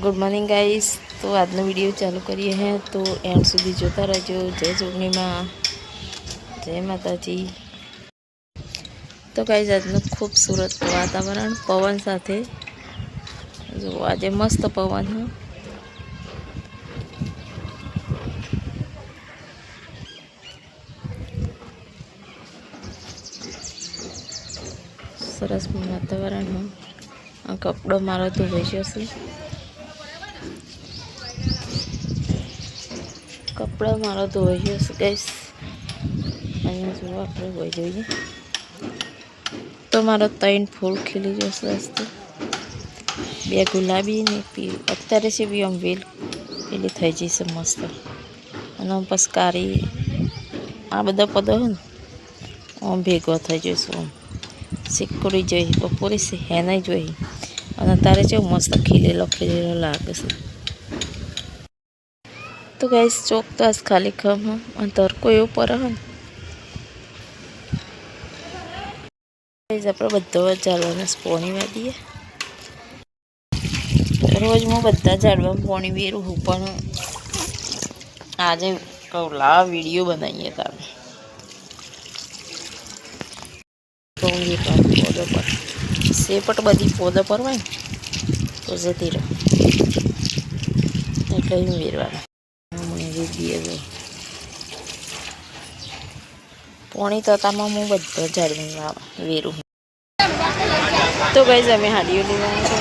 Good morning guys તો આજનો video ચાલુ કરીએ હે. તો એન્ડ સુધી જોતા રહેજો. જય જોગણીમાં જય માતાજી. તો ગાઈઝ આજનું ખૂબસૂરત વાતાવરણ, પવન સાથે. જો, આજે મસ્ત પવન હ. સરસ વાતાવરણ હા. કપડો મારો ધોવાઈ જશે કપડાં મારો ધોઈ જશે ગઈશ અહીંયા જુઓ આપણે ધોઈ જોઈએ. તો મારો ત્રણ ફૂલ ખીલી જશે રસ્તે. બે ગુલાબી ને પી અત્યારે છે બી આમ વેલ. પેલી થઈ જશે મસ્ત. અને પછી કારી આ બધા પદો હોય ને, આમ ભેગો થઈ જઈશું આમ. સિક્કોડી જોઈ, બપોરે હેનાઈ જોઈ. અને તારે કેવું મસ્ત ખીલેલો ખીલેલો લાગે છે. તો ગાઈસ ચોક તો આજ ખાલી ખમ અને તરકો એવો પર હ. ને ગાઈસ આપણે બધો ઝાડવાને પોણી વાળીએ. રોજ હું બધા ઝાડવામાં પોણી વેરું હું પણ આજે કહું લાવ વીડિયો બનાવીએ પર પોદો પર સેપટ બધી પોદો પર હોય તો જતી રહો. એટલે વેરવાનું. મને હવે પોણી તતામાં હું બધો ઝાડમાં વેરું. તો ગઈ અમે હાડીઓ લેવાનું છે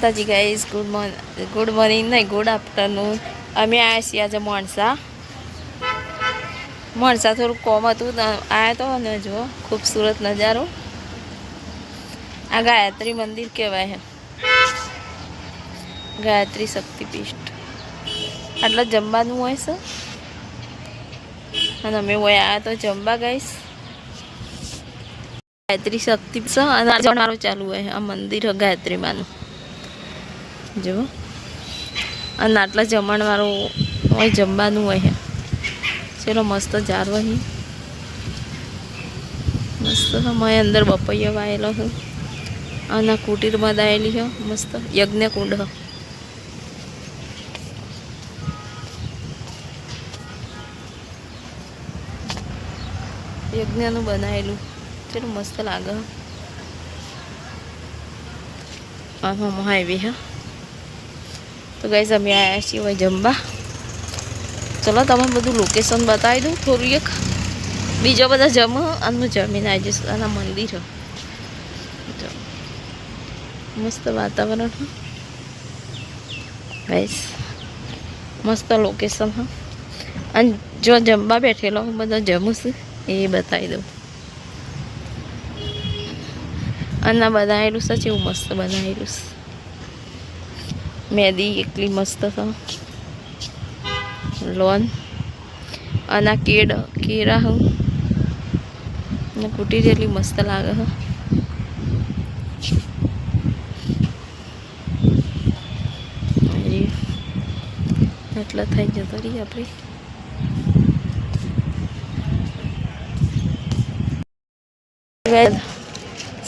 માતાજી guys good morning good morning નહીં ગુડ આફ્ટરનૂન અમે આવ્યા છીએ આજે મોણસા. મોણસા થોડું કોમ હતું આવ્યા તો ને જુઓ ખૂબસૂરત નજારો. આ ગાયત્રી મંદિર કહેવાય છે. ગાયત્રી શક્તિપીઠ. આટલા જમવાનું હોય છે? અને અમે હોય આ તો જમવા ગઈશ. ગાયત્રી શક્તિ છે અને મારું ચાલુ હોય આ મંદિર ગાયત્રીમાંનું. જો. અને આટલા જમણવાળું હોય, જમવાનું હોય ચલો મસ્ત જાર વહી મસ્ત મેં અંદર બપૈયો વાયેલો છે. અને કુટીરમાં દાયેલી છે, મસ્ત. યજ્ઞ કુંડ. હ યજ્ઞનું બનાવેલું ચલો મસ્ત લાગે. આમાં મહાવી હા તો ગાઈઝ અમે આવ્યા છીએ જમવા. ચલો તમે બધું લોકેશન બતાવી દઉં થોડું એક. બીજા બધા જમ અને જમીન આવી જશે આના મંદિર મસ્ત વાતાવરણ, હ. મસ્ત લોકેશન હા. અને જો જમવા બેઠેલો, હું બધો જમું છું, એ બતાવી દઉં. અને બનાવેલું છે એવું મસ્ત બનાવેલું છે. મેદી એટલી મસ્ત છે લોન. અને કેડ કેરા હું. ને કુટીર એટલી મસ્ત લાગે, હ. એટલા થઈ જતો રહી આપણે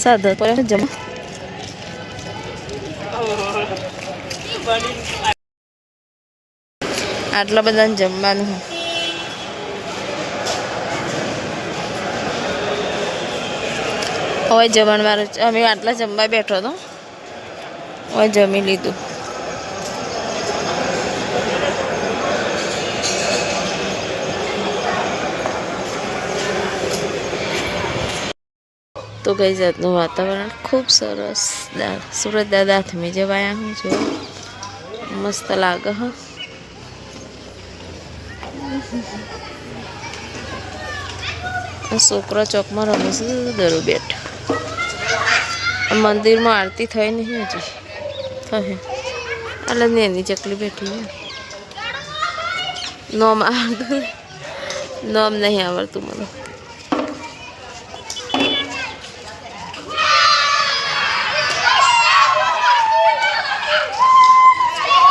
સાદા જમા આટલા બધાને જમવાનું. હવે જમણવાર અમે આટલા જમવા બેઠો હતો હવે જમી લીધું. તો ગઈ જાતનું વાતાવરણ? ખૂબ સરસ સુરત દાદા હાથમી જવાયા હું જો. મસ્ત લાગે, હા. છોકરો ચોકમાં રમે છે દરો બેઠ. મંદિરમાં આરતી થઈ નહીં હજી. થશે એટલે નેની ચકલી બેઠી નોમ આવડતું નોમ નહીં આવડતું મને.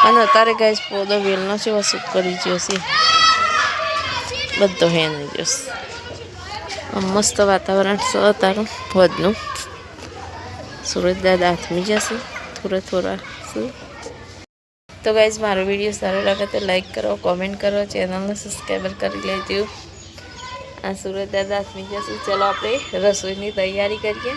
અને અત્યારે ગાઈસ પોદો વેલનો છે શું કરી ગયો છે બધો હે નહીં જોશે આમ મસ્ત વાતાવરણ છે તારું વધનું સુરત દાદા હાથમી જશે થોડા થોડા શું તો ગાઈઝ મારો વીડિયો સારો લાગે તો લાઈક કરો કોમેન્ટ કરો ચેનલને સબસ્ક્રાઈબર કરી લેજો આ સુરત દાદા હાથમી જશે ચલો આપણે રસોઈની તૈયારી કરીએ